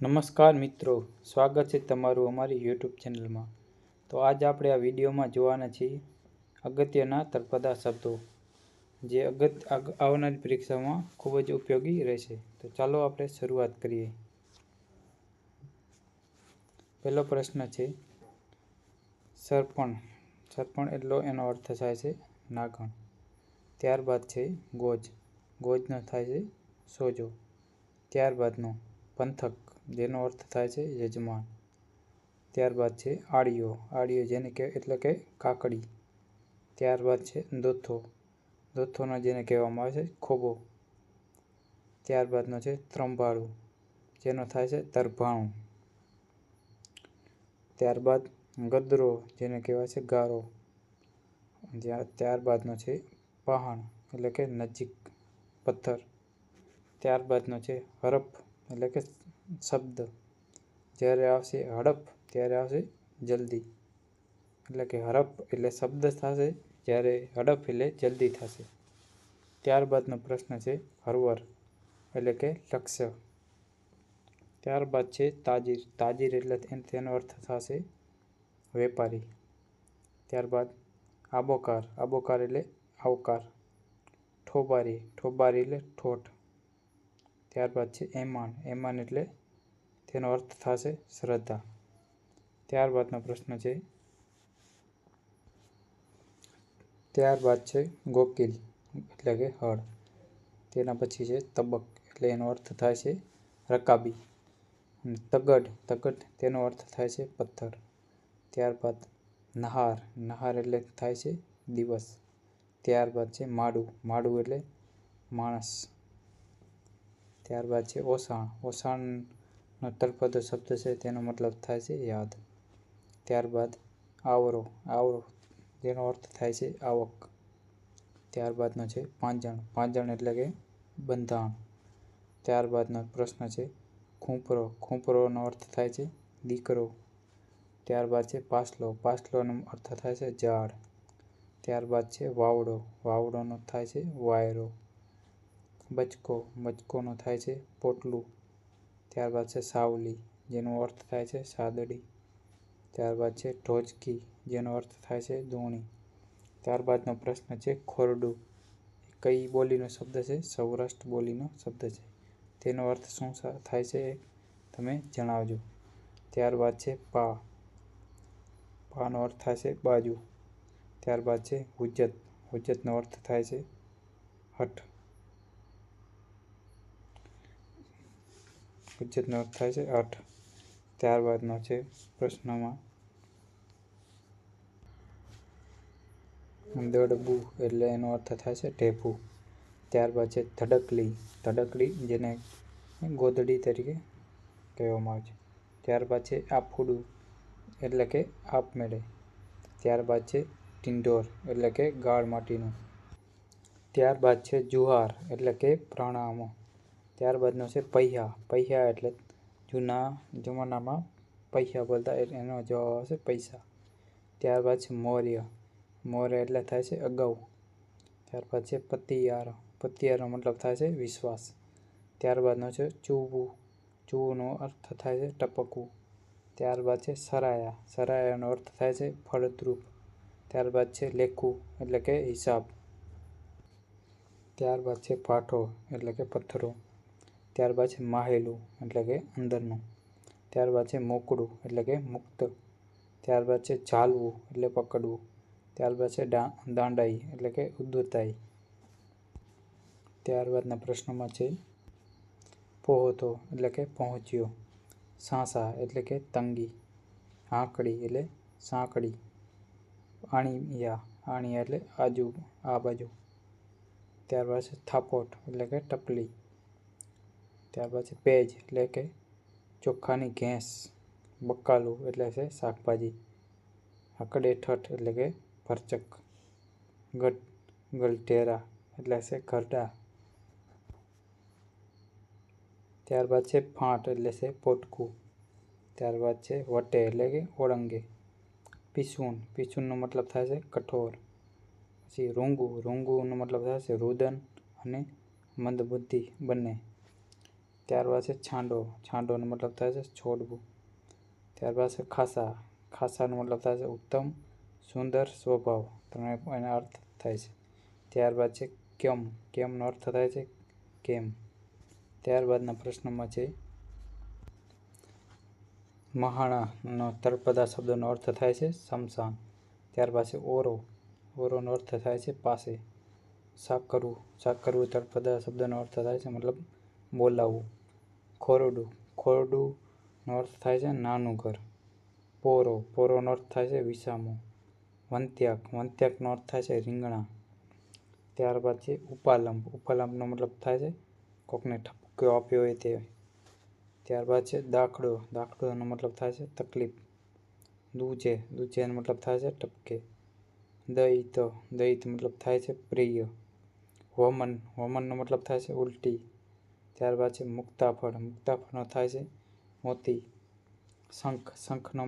નમસ્કાર મિત્રો, સ્વાગત છે તમારું અમારી યુટ્યુબ ચેનલમાં. તો આજ આપણે આ વિડીયોમાં જોવાના છીએ અગત્યના તળપદા શબ્દો, જે અગત આવનારી પરીક્ષામાં ખૂબ જ ઉપયોગી રહેશે. તો ચાલો આપણે શરૂઆત કરીએ. પહેલો પ્રશ્ન છે, સરપણ સરપણ એટલો એનો અર્થ થાય છે નાગણ ત્યારબાદ છે ગોજ, ગોજનો થાય છે સોજો. ત્યારબાદનો પંથક. જેનો અર્થ થાય છે યજમાન. ત્યારબાદ છે આડિયો. આડિયો જેને કે, એટલે કે કાકડી. ત્યારબાદ છે દોથો. દોથોનો જેને કહેવામાં આવે છે ખોબો. ત્યારબાદનો છે ત્રંબાળું જેનો થાય છે તરભાણું. ત્યારબાદ ગદરો, જેને કહેવાય છે ગારો. જ્યાં ત્યારબાદનો છે પહાણ, એટલે કે નજીક પથ્થર. ત્યારબાદનો છે હરફ, એટલે કે શબ્દ. જ્યારે આવશે હડપ, ત્યારે આવશે જલ્દી. એટલે કે હરપ એટલે શબ્દ થશે, જ્યારે હડપ એટલે જલ્દી થશે. ત્યારબાદનો પ્રશ્ન છે હરવર, એટલે કે લક્ષ્ય. ત્યારબાદ છે તાજીર. તાજીર એટલે તેન- તેનો અર્થ થશે વેપારી. ત્યારબાદ આબોકાર. આબોકાર એટલે આવકાર. ઠોબારી. ઠોબારી એટલે ઠોઠ. ત્યારબાદ છે એમાન એમાન એટલે તેનો અર્થ થશે શ્રદ્ધા. ત્યારબાદનો પ્રશ્ન છે. ત્યારબાદ છે ગોકિલ, એટલે કે હળ. તેના પછી છે તબક, એટલે એનો અર્થ થાય છે રકાબી. અને તગડ તગડ તેનો અર્થ થાય છે પથ્થર. ત્યારબાદ નહાર નહાર એટલે થાય છે દિવસ. ત્યારબાદ છે માડું માડું એટલે માણસ. ત્યારબાદ છે ઓસાણ ઓસાણનો તલપદો શબ્દ છે, તેનો મતલબ થાય છે યાદ. ત્યારબાદ આવરો આવરો જેનો અર્થ થાય છે આવક. ત્યારબાદનો છે પાંજણ પાંજણ એટલે કે બંધાણ. ત્યારબાદનો પ્રશ્ન છે ખૂંપરો, ખૂંપરોનો અર્થ થાય છે દીકરો. ત્યારબાદ છે પાસલો, પાસલોનો અર્થ થાય છે ઝાડ. ત્યારબાદ છે વાવડો, વાવડોનો થાય છે વાયરો. બચકો, બચકોનો થાય છે પોટલું. ત્યારબાદ છે સાવલી, જેનો અર્થ થાય છે સાદડી. ત્યારબાદ છે ઢોચકી, જેનો અર્થ થાય છે દોણી ત્યારબાદનો પ્રશ્ન છે ખોરડું. કઈ બોલીનો શબ્દ છે? સૌરાષ્ટ્ર બોલીનો શબ્દ છે. તેનો અર્થ શું થાય છે એ તમે જણાવજો. ત્યારબાદ છે પા. પાનો અર્થ થાય છે બાજુ. ત્યારબાદ છે હુજ્જત. હુજ્જતનો અર્થ થાય છે હઠ. હુજ્જતનો અર્થ થાય છે. આઠ ત્યારબાદનો છે પ્રશ્નમાં દડબું એટલે એનો અર્થ થાય છે ઢેફું. ત્યારબાદ છે ધડકલી. ધડકલી જેને ગોદડી તરીકે કહેવામાં આવે છે. ત્યારબાદ છે આફુડું એટલે કે આપમેળે. ત્યારબાદ છે ટિંડોર એટલે કે ગાળ માટીનું ત્યારબાદ છે જુહાર એટલે કે પ્રણામો. ત્યારબાદનો છે પૈયા પૈયા એટલે જૂના જમાનામાં પૈસા બોલતા એનો જવાબ આવશે પૈસા. ત્યારબાદ છે મૌર્ય. મૌર્ય એટલે થાય છે અગાઉ. ત્યારબાદ છે પતિયારો. પતિયારો મતલબ થાય છે વિશ્વાસ. ત્યારબાદનો છે ચૂવું. ચૂવુંનો અર્થ થાય છે ટપકવું. ત્યારબાદ છે સરાયા. સરાયાનો અર્થ થાય છે ફળદ્રુપ. ત્યારબાદ છે લેખું, એટલે કે હિસાબ. ત્યારબાદ છે પાઠો, એટલે કે પથ્થરો. ત્યારબાદ છે માહેલું, એટલે કે અંદરનું. ત્યારબાદ છે મોકળું, એટલે કે મુક્ત. ત્યારબાદ છે ઝાલવું, એટલે પકડવું. ત્યારબાદ છે દાંડાઈ, એટલે કે ઉદ્ધતાઈ. ત્યારબાદના પ્રશ્નમાં છે પહોતો, એટલે કે પહોંચ્યો. સાંસા, એટલે કે તંગી. આંકડી, એટલે સાંકડી. આણીયા આણીયા, એટલે આજુ, આ બાજુ. ત્યારબાદ છે થાપોટ, એટલે કે ટપલી. ત્યારબાદ છે પેજ એટલે કે ચોખાની ઘેંસ બકાલું એટલે છે શાકભાજી હકડેઠઠ એટલે કે ભરચક, ગટ, ગલટેરા એટલે છે ઘરડા. ત્યારબાદ છે ફાંટ એટલે છે પોટકું. ત્યારબાદ છે વટે એટલે કે ઓળંગે. પીસૂન, પીસૂનનો મતલબ થાય છે કઠોર. પછી રૂંગું, રૂંગુંનો મતલબ થાય છે રુદન અને મંદબુદ્ધિ બંને. ત્યારબાદ છે છાંડો. છાંડોનો મતલબ થાય છે છોડવું. ત્યારબાદ છે ખાસા. ખાસાનો મતલબ થાય છે ઉત્તમ, સુંદર, સ્વભાવ. ત્રણે એના અર્થ થાય છે. ત્યારબાદ છે કેમ. કેમનો અર્થ થાય છે કેમ. ત્યારબાદના પ્રશ્નમાં છે મહાણાનો તળપદા શબ્દનો અર્થ થાય છે શમશાન. ત્યારબાદ છે ઓરો. ઓરોનો અર્થ થાય છે પાસે. સાકરવું સાકરવું તળપદા શબ્દનો અર્થ થાય છે મતલબ બોલાવવું. ખોરડું. ખોરડુંનો અર્થ થાય છે નાનું ઘર પોરો પોરોનો અર્થ થાય છે વિસામો. વંત્યાક. વંત્યાકનો અર્થ થાય છે રીંગણા. ત્યારબાદ છે ઉપાલંબ. ઉપાલંબનો મતલબ થાય છે કોકને ઠપકો આપ્યો હોય તે. ત્યારબાદ છે દાખડો દાખડોનો મતલબ થાય છે તકલીફ. દૂજે. દૂજેનો મતલબ થાય છે ટપકે. દૈત દૈત મતલબ થાય છે પ્રિય. વમન. વમનનો મતલબ થાય છે ઉલટી. ત્યારબાદ છે મુક્તાફળ. મુક્તાફળનો થાય છે મોતી. શંખ. શંખનો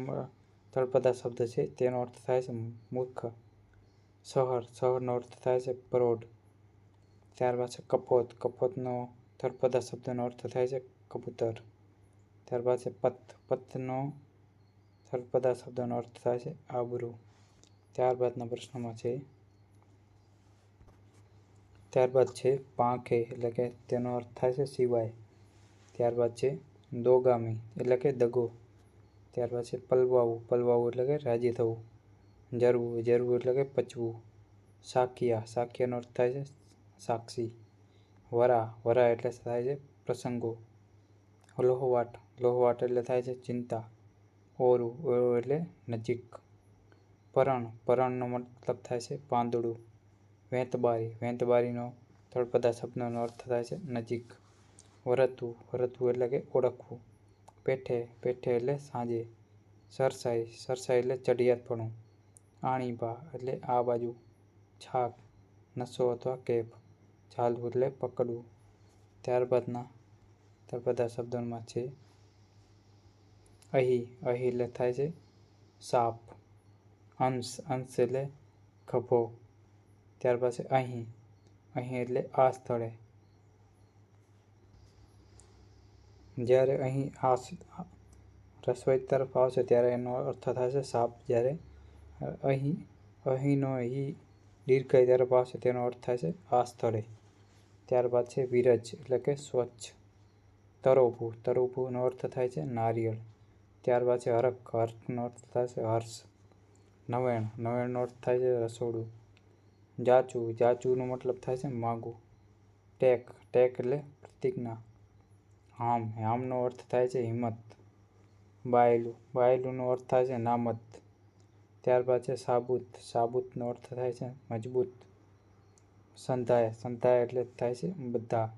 તળપદા શબ્દ છે. તેનો અર્થ થાય છે મૂર્ખ. શહર. શહરનો અર્થ થાય છે પ્રૌઢ. ત્યારબાદ છે કપોત. કપોતનો તળપદા શબ્દનો અર્થ થાય છે કબૂતર. ત્યારબાદ છે પથ પથનો તળપદા શબ્દનો અર્થ થાય છે આબરૂ. ત્યારબાદના પ્રશ્નમાં છે ત્યારબાદ છે પાંખે, એટલે કે તેનો અર્થ થાય છે સિવાય. ત્યારબાદ છે દોગામી, એટલે કે દગો. ત્યારબાદ છે પલવાવું પલવાવું એટલે કે રાજી થવું. જરવું જરવું એટલે કે પચવું. સાકિયા, સાકિયાનો અર્થ થાય છે સાક્ષી. વરા વરા એટલે થાય છે પ્રસંગો. લોહવાટ લોહવાટ એટલે થાય છે ચિંતા. ઓરું ઓરું એટલે નજીક. પરણ, પરણનો મતલબ થાય છે પાંદડું. વેંતબારી. વેંતબારીનો તળપદા શબ્દનો અર્થ થાય છે નજીક. વરતવું વરતવું એટલે કે ઓળખવું. પેઠે પેઠે એટલે સાંજે. સરસાઈ સરસાઈ એટલે ચડિયાતપણું. આણીબા એટલે આ બાજુ. છાક, નસો અથવા કેપ. ચાલવું એટલે પકડવું. ત્યારબાદના તળપદા શબ્દોમાં છે અહીં. અહીં એટલે થાય છે સાપ. અંશ અંશ એટલે ખભો. ત્યારબાદ પછી અહીં. અહીં એટલે આ સ્થળે. જ્યારે અહીં આ રસોઈ તરફ આવશે ત્યારે એનો અર્થ થશે સાપ. જ્યારે અહીં, અહીંનો અહીં દીર્ઘાય તરફ આવશે તેનો અર્થ થાય છે આ સ્થળે. ત્યારબાદ છે વિરજ એટલે કે સ્વચ્છ. તરોભું તરોભુંનો અર્થ થાય છે નારિયેળ. ત્યારબાદ છે હરખ, હરખનો અર્થ થાય છે હર્ષ. નવેણ, નવેણનો અર્થ થાય છે રસોડું. જાચું, જાચુનો મતલબ થાય છે માગું. ટેક ટેક એટલે પ્રતિજ્ઞા. હામ, હામનો અર્થ થાય છે હિંમત. બાયલું, બાયલુંનો અર્થ થાય છે નામત. ત્યારબાદ છે સાબુત, સાબુતનો અર્થ થાય છે મજબૂત. સંધાય સંધાય એટલે થાય છે બધા.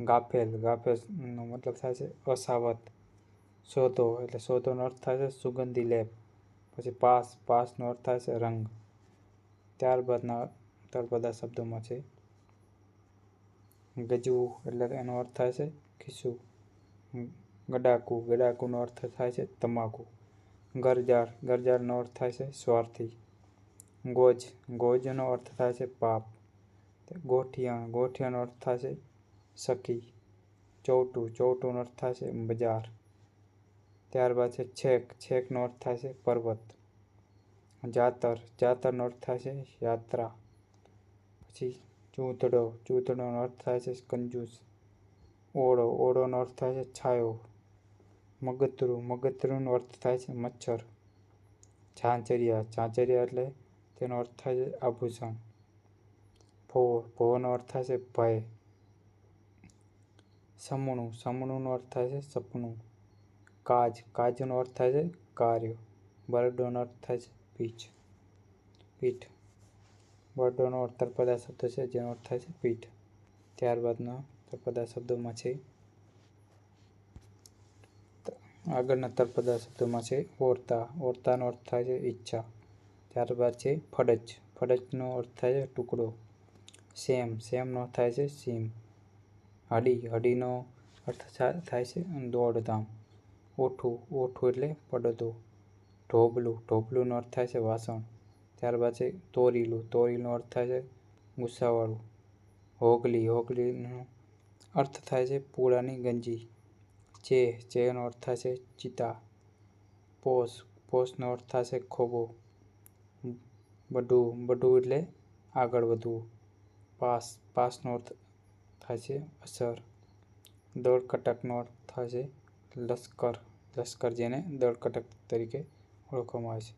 ગાફેલ, ગાફેલનો મતલબ થાય છે અસાવત શોધો એટલે શોધોનો અર્થ થાય છે સુગંધી લેપ. પછી પાસ, પાસનો અર્થ થાય છે રંગ. ત્યારબાદના તળપદા શબ્દોમાં છે. ગજવું, એટલે એનો અર્થ થાય છે ખીસું ગડાકુ, ગડાકુનો અર્થ થાય છે તમાકુ. ગરજાળ ગરજાળનો અર્થ થાય છે સ્વાર્થી. ગોજ, ગોજનો અર્થ થાય છે પાપ. ગોઠિયા, ગોઠિયાનો અર્થ થાય છે સખી. ચોટું, ચોટુનો અર્થ થાય છે બજાર. ત્યારબાદ છે છેક, છેકનો અર્થ થાય છે પર્વત. જાતર, જાતરનો અર્થ થાય છે યાત્રા. પછી ચૂંથડો ચૂંથડોનો અર્થ થાય છે કંજૂસ. ઓળો, ઓળોનો અર્થ થાય છે છાયો. મગતરું મગતરુંનો અર્થ થાય છે મચ્છર. ઝાંઝરિયા ઝાંચરિયા એટલે તેનો અર્થ થાય છે આભૂષણ. ભો ભોનો અર્થ થાય છે ભય. સમણું, સમણુંનો અર્થ થાય છે સપનું. કાજ, કાજનો અર્થ થાય છે કાર્ય. બરડોનો અર્થ થાય છે પીઠ. પીઠ. બરડોનો તળપદા શબ્દ છે, જેનો અર્થ થાય છે પીઠ. ત્યારબાદના તળપદા શબ્દોમાં છે. આગળના તળપદા શબ્દોમાં છે ઓરતા. ઓરતાનો અર્થ થાય છે ઈચ્છા. ત્યારબાદ છે ફડજ. ફડજનો અર્થ થાય છે ટુકડો. સેમ. સેમનો થાય છે સીમ. હડી. હડીનો અર્થ થાય છે દોડધામ. ઓઠું. ઓઠું એટલે પડદો. ઢોબલું, ઢોબલુંનો અર્થ થાય છે વાસણ. ત્યારબાદ છે તોરીલું તોરીનો અર્થ થાય છે ગુસ્સાવાળું. હોગલી, હોગલીનો અર્થ થાય છે પૂળાની ગંજી. ચે, ચેનો અર્થ થાય છે ચિતા. પોસ, પોસનો અર્થ થાય છે ખોબો. બઢું બઢું એટલે આગળ વધવું. પાસ, પાસનો અર્થ થાય છે અસર. દળકટકનો અર્થ થાય છે લશ્કર. લશ્કર જેને દળકટક તરીકે ઓળખવામાં આવે છે.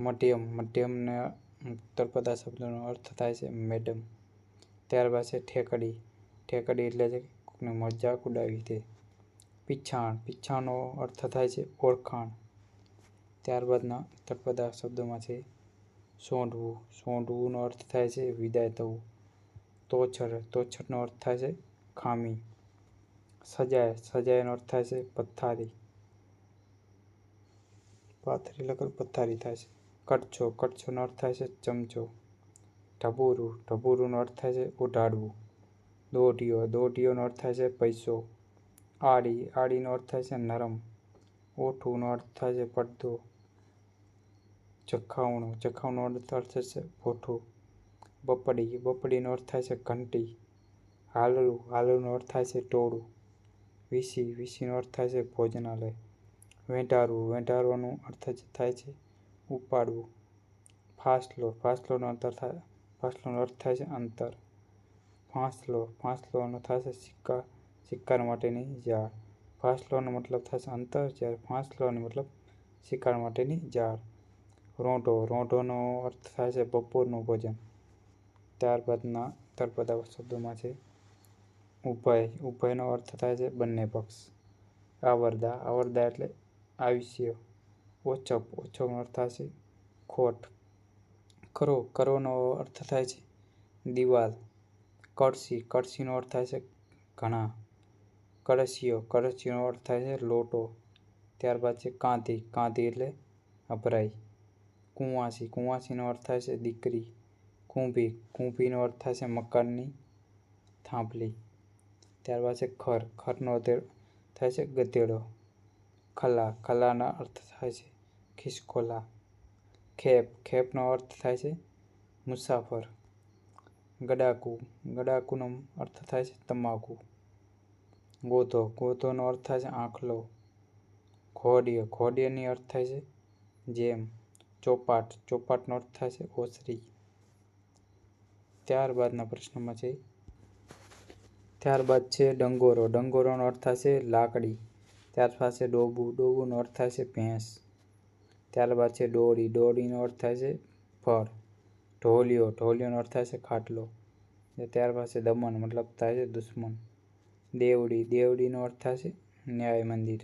મધ્યમ, મધ્યમના ઉત્તરપદા શબ્દનો અર્થ થાય છે મેડમ. ત્યારબાદ છે ઠેકડી. ઠેકડી એટલે છે કોઈને મજાક ઉડાવી તે પીછાણ પીછાણનો અર્થ થાય છે ઓળખાણ. ત્યારબાદના ઉત્તરપદા શબ્દોમાં છે સોંઢવું. સોંઢવુંનો અર્થ થાય છે વિદાય થવું. તોછર. તોછરનો અર્થ થાય છે ખામી. સજાય. સજાયનો અર્થ થાય છે પથ્થારી પાથરી લગન પથ્થારી થાય છે. કટછો કટછોનો અર્થ થાય છે ચમચો. ઢબૂરું ઢબૂરુંનો અર્થ થાય છે ઉઢાડવું દોઢિયો દોઢિયોનો અર્થ થાય છે પૈસો. આડી આડીનો અર્થ થાય છે નરમ. ઓઠુંનો અર્થ થાય છે પડદો ચખાવણું ચખાવણનો અર્થ અર્થ છે ભોઠું. બપડી બપડીનો અર્થ થાય છે ઘંટી. હાલરું હાલરુંનો અર્થ થાય છે ટોળું. વીસી વીસીનો અર્થ થાય છે ભોજનાલય. વેંઢારવું, વેંઢારવાનો અર્થ જ થાય છે ઉપાડવું. ફાસલો ફાસલોનો અંતર થાય ફાસલોનો અર્થ થાય છે અંતર. ફાંસલો ફાંસલોનો છે સિક્કા શિકાર માટેની ઝાડ ફાસલોનો મતલબ છે અંતર, જ્યારે ફાંસલોનો મતલબ શિકાર માટેની ઝાડ રોંઢો, રોંઢોનો અર્થ થાય છે બપોરનું ભોજન. ત્યારબાદના તળપદા શબ્દોમાં છે ઉભય. ઉભયનો અર્થ થાય છે બંને પક્ષ. આવરદા આવરદા એટલે આયુષ્ય ઓછપ ઓછોનો અર્થ છે ખોટ. કરો, કરોનો અર્થ થાય છે. દિવાલ. કળશી, કળશીનો અર્થ થાય છે ઘણા. કળશીઓ, કળશીનો અર્થ થાય છે લોટો. ત્યારબાદ છે કાંધી કાંધી એટલે અભરાઈ. કુંવાસી. કુંવાસીનો અર્થ થાય છે દીકરી. કુંભી. કુંભીનો અર્થ થાય છે મકાનની થાંભલી. ત્યારબાદ છે ખર ખરનો થાય છે ગધેડો. ખલા, ખલાના અર્થ થાય છે ખિસકોલા. ખેપ, ખેપનો અર્થ થાય છે મુસાફર. ગડાકુ, ગડાકુનો અર્થ થાય છે તમાકુ. ગોધો, ગોધોનો અર્થ થાય છે આંખલો. ઘોડિયો ઘોડિયાની અર્થ થાય છે જેમ. ચોપાટ, ચોપાટનો અર્થ થાય છે ઓસરી. ત્યારબાદના પ્રશ્નમાં છે. ત્યારબાદ છે ડંગોરો. ડંગોરોનો અર્થ થાય છે લાકડી. ત્યારબાદ છે ડોબું ડોબુનો અર્થ થાય છે ભેંસ. ત્યારબાદ છે ડોળી ડોળીનો અર્થ થાય છે ફળ ઢોલિયો ઢોલિયોનો અર્થ થાય છે ખાટલો. ત્યારબાદ છે દમન મતલબ થાય છે દુશ્મન. દેવડી દેવડીનો અર્થ થાય છે ન્યાય મંદિર.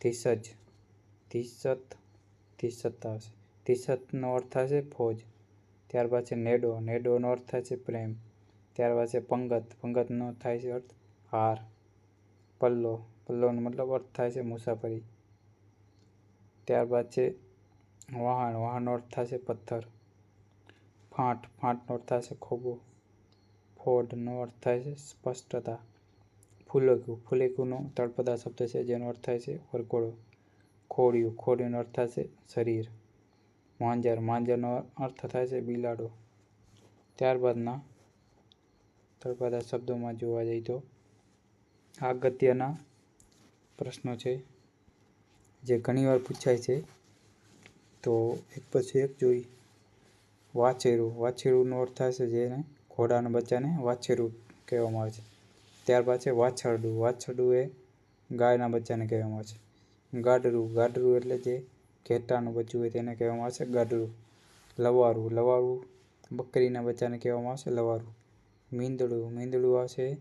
ધીસજ ધીસત ધીસત આવશે ધીસતનો અર્થ થાય છે ફોજ. ત્યારબાદ છે નેડો નેડોનો અર્થ થાય છે પ્રેમ. ત્યારબાદ છે પંગત પંગતનો થાય છે અર્થ, હાર. પલ્લો પલ્લોનો મતલબ અર્થ થાય છે મુસાફરી. ત્યારબાદ છે વહાણ વહાણનો અર્થ થાય છે પથ્થર. ફાંટ, ફાંટનો અર્થ થાય છે ખોબો. ફોડનો અર્થ થાય છે સ્પષ્ટતા. ફૂલેકું, ફૂલેકુંનો તળપદા શબ્દ છે જેનો અર્થ થાય છે વરઘોડો. ખોડિયું, ખોડિયુંનો અર્થ છે શરીર. માંજર, માંજરનો અર્થ થાય છે બિલાડો. ત્યારબાદના તળપદા શબ્દોમાં જોવા જઈએ તો અગત્યના પ્રશ્નો છે, જે ઘણીવાર પૂછાય છે. તો એક પછી એક જોઈ. વાછેરું, વાછેરુંનો અર્થ થાય છે જેને ઘોડાના બચ્ચાને વાછેરું કહેવામાં આવે છે. ત્યારબાદ છે વાછરડું. વાછરડું એ ગાયના બચ્ચાને કહેવામાં આવે છે. ગાડરું. ગાડરું એટલે જે ઘેટાનું બચ્ચું હોય તેને કહેવામાં આવે છે ગાડરું. લવારું. લવારું બકરીના બચ્ચાને કહેવામાં આવશે લવારું. મીંદડું. મીંદડું આવશે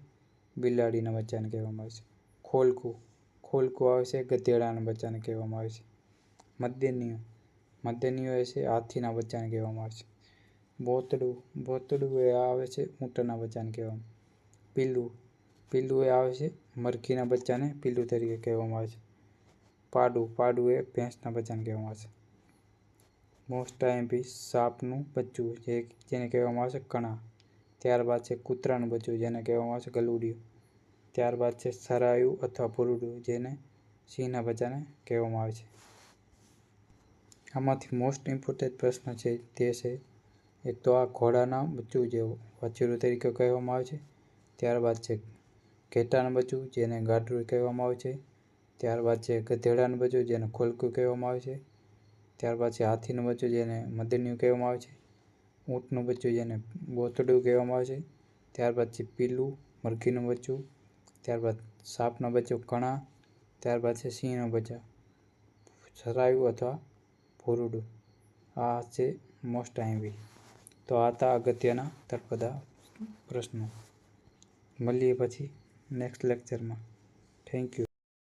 બિલાડીના બચ્ચાને કહેવામાં આવે છે. ખોલકું ખોલકું આવે છે, ગધેડાના બચ્ચાને કહેવામાં આવે છે. મધ્યનીઓ. મધ્યનીઓ એ છે, હાથીના બચ્ચાને કહેવામાં આવે છે. બોતડું. બોતડું એ આવે છે, ઊંટના બચ્ચાને કહેવામાં પીલું. પીલું એ આવે છે, મરઘીના બચ્ચાને પીલું તરીકે કહેવામાં આવે છે. પાડું. પાડું એ ભેંસના બચ્ચાને કહેવામાં આવે છે. મોસ્ટ ટાઈમ બી સાપનું બચ્ચું જે, જેને કહેવામાં આવે છે, કણા. ત્યારબાદ છે, કૂતરાનું બચ્ચું જેને કહેવામાં આવે છે, ગલુડિયું. ત્યારબાદ છે સરાયું અથવા ભૂરડું જેને સિંહના બચ્ચાને કહેવામાં આવે છે. આમાંથી મોસ્ટ ઇમ્પોર્ટન્ટ પ્રશ્ન છે તે છે, એક તો આ ઘોડાના બચ્ચું જે વાછરડું તરીકે કહેવામાં આવે છે, ત્યારબાદ છે ઘેટાનું બચ્ચું જેને ગાઢરું કહેવામાં આવે છે, ત્યારબાદ છે ગધેડાનું બચ્ચું જેને ખોલકું કહેવામાં આવે છે, ત્યારબાદ છે હાથીનું બચ્ચું જેને મદનિયું કહેવામાં આવે છે, ઊંટનું બચ્ચું જેને બોતડું કહેવામાં આવે છે, ત્યારબાદ છે પીલું, મરઘીનું બચ્ચું ત્યારબાદ સાપનો બચ્યો કણા ત્યારબાદ છે સિંહનો બચ્ચા સરાયું અથવા ભૂરડું. આ છે મોસ્ટ આઈમ્બી. તો આ હતા અગત્યના તળપદા પ્રશ્નો. મળીએ પછી નેક્સ્ટ લેક્ચરમાં થેન્ક યુ